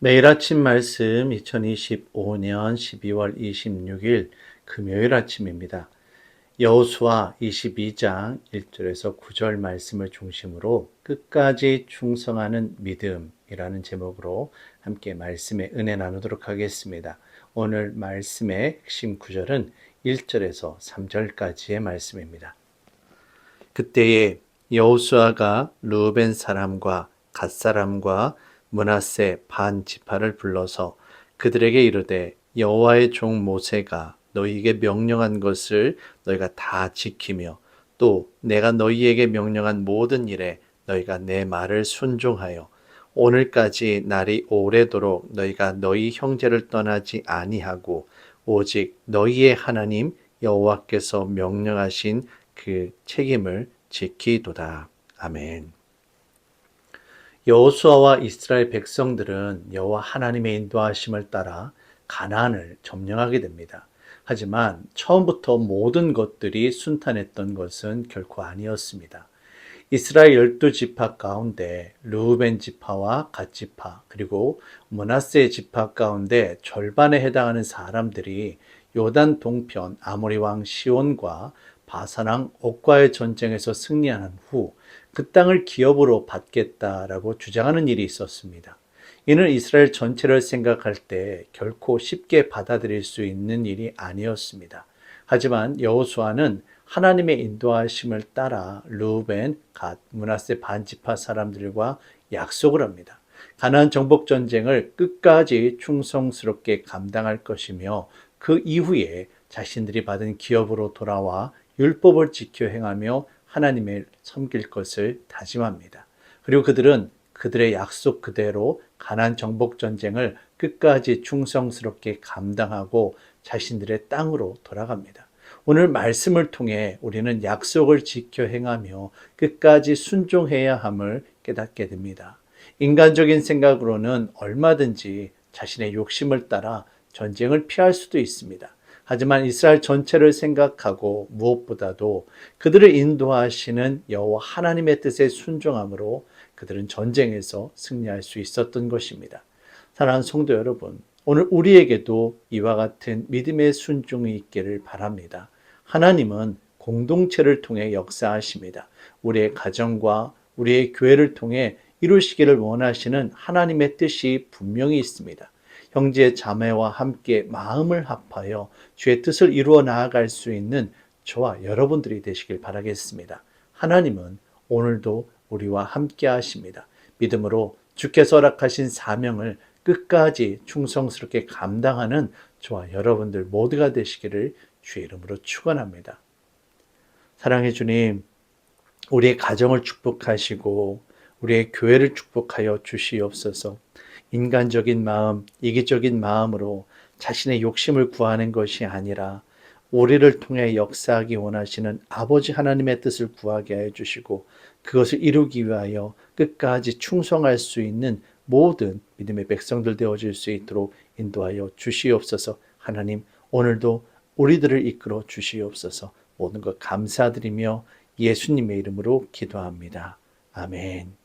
매일 아침 말씀 2025년 12월 26일 금요일 아침입니다. 여호수아 22장 1절에서 9절 말씀을 중심으로 끝까지 충성하는 믿음이라는 제목으로 함께 말씀의 은혜 나누도록 하겠습니다. 오늘 말씀의 핵심 구절은 1절에서 3절까지의 말씀입니다. 그때에 여호수아가 루벤 사람과 갓 사람과 문하세 반 지파를 불러서 그들에게 이르되 여호와의 종 모세가 너희에게 명령한 것을 너희가 다 지키며 또 내가 너희에게 명령한 모든 일에 너희가 내 말을 순종하여 오늘까지 날이 오래도록 너희가 너희 형제를 떠나지 아니하고 오직 너희의 하나님 여호와께서 명령하신 그 책임을 지키도다. 아멘. 여호수아와 이스라엘 백성들은 여호와 하나님의 인도하심을 따라 가나안을 점령하게 됩니다. 하지만 처음부터 모든 것들이 순탄했던 것은 결코 아니었습니다. 이스라엘 열두 지파 가운데 르우벤 지파와 갓 지파 그리고 문하세 지파 가운데 절반에 해당하는 사람들이 요단 동편 아모리 왕 시온과 바사랑 옥과의 전쟁에서 승리한 후 그 땅을 기업으로 받겠다라고 주장하는 일이 있었습니다. 이는 이스라엘 전체를 생각할 때 결코 쉽게 받아들일 수 있는 일이 아니었습니다. 하지만 여호수아는 하나님의 인도하심을 따라 루벤, 갓, 문하세 반지파 사람들과 약속을 합니다. 가나안 정복 전쟁을 끝까지 충성스럽게 감당할 것이며 그 이후에 자신들이 받은 기업으로 돌아와 율법을 지켜 행하며 하나님을 섬길 것을 다짐합니다. 그리고 그들은 그들의 약속 그대로 가난 정복 전쟁을 끝까지 충성스럽게 감당하고 자신들의 땅으로 돌아갑니다. 오늘 말씀을 통해 우리는 약속을 지켜 행하며 끝까지 순종해야 함을 깨닫게 됩니다. 인간적인 생각으로는 얼마든지 자신의 욕심을 따라 전쟁을 피할 수도 있습니다. 하지만 이스라엘 전체를 생각하고 무엇보다도 그들을 인도하시는 여호와 하나님의 뜻에 순종함으로 그들은 전쟁에서 승리할 수 있었던 것입니다. 사랑하는 성도 여러분, 오늘 우리에게도 이와 같은 믿음의 순종이 있기를 바랍니다. 하나님은 공동체를 통해 역사하십니다. 우리의 가정과 우리의 교회를 통해 이루시기를 원하시는 하나님의 뜻이 분명히 있습니다. 형제 자매와 함께 마음을 합하여 주의 뜻을 이루어 나아갈 수 있는 저와 여러분들이 되시길 바라겠습니다. 하나님은 오늘도 우리와 함께 하십니다. 믿음으로 주께서 허락하신 사명을 끝까지 충성스럽게 감당하는 저와 여러분들 모두가 되시기를 주의 이름으로 축원합니다. 사랑해 주님, 우리의 가정을 축복하시고 우리의 교회를 축복하여 주시옵소서. 인간적인 마음, 이기적인 마음으로 자신의 욕심을 구하는 것이 아니라 우리를 통해 역사하기 원하시는 아버지 하나님의 뜻을 구하게 해 주시고 그것을 이루기 위하여 끝까지 충성할 수 있는 모든 믿음의 백성들 되어질 수 있도록 인도하여 주시옵소서 하나님 오늘도 우리들을 이끌어 주시옵소서 모든 것 감사드리며 예수님의 이름으로 기도합니다. 아멘.